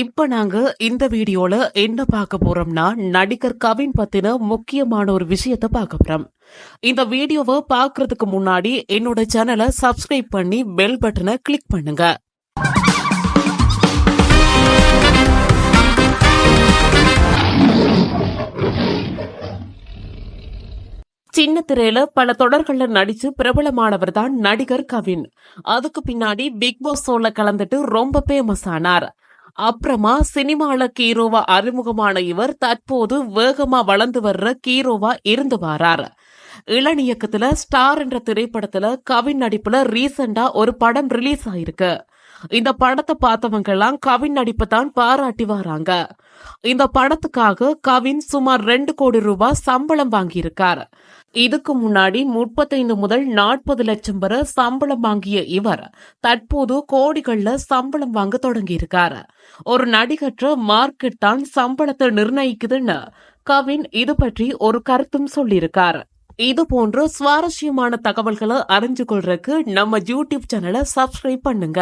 இப்ப நாங்க இந்த வீடியோல என்ன பார்க்க போறோம்னா நடிகர் கவின் பத்தின முக்கியமான ஒரு விஷயத்த பார்க்க போறோம். இந்த வீடியோவை பார்க்கறதுக்கு முன்னாடி என்னோட சேனலை சப்ஸ்கிரைப் பண்ணி பெல் பட்டனை கிளிக் பண்ணுங்க. சின்ன திரையில பல தொடர்கள்ல நடிச்சு பிரபலமானவர் தான் நடிகர் கவின். அதுக்கு பின்னாடி பிக் பாஸ் ஷோல கலந்துட்டு ரொம்ப ஃபேமஸ் ஆனார். அப்புறமா சினிமால கீரோவா அறிமுகமான இவர் தற்போது வேகமா வளர்ந்து வர்ற கீரோவா இருந்து வாரார். இயக்கத்துல ஸ்டார் என்ற திரைப்படத்துல கவின் நடிப்புல ரீசெண்டா ஒரு படம் ரிலீஸ் ஆயிருக்கு. இந்த படத்தை பார்த்தவங்க எல்லாம் கவின் நடிப்பை தான் பாராட்டி வராங்க. இந்த படத்துக்காக கவின் சுமார் ரெண்டு கோடி ரூபாய் சம்பளம் வாங்கியிருக்கார். இதுக்கு முன்னாடி முப்பத்தைந்து முதல் நாற்பது லட்சம் வரை சம்பளம் வாங்கிய இவர் தற்போது கோடிகள்ல சம்பளம் வாங்க தொடங்கியிருக்கார். ஒரு நடிகற்ற மார்க்கெட் தான் சம்பளத்தை நிர்ணயிக்குதுன்னு கவின் இது பற்றி ஒரு கருத்தும் சொல்லியிருக்கார். இது போன்ற சுவாரஸ்யமான தகவல்களை அறிஞ்சு கொள்றதுக்கு நம்ம யூடியூப் சேனலை சப்ஸ்கிரைப் பண்ணுங்க.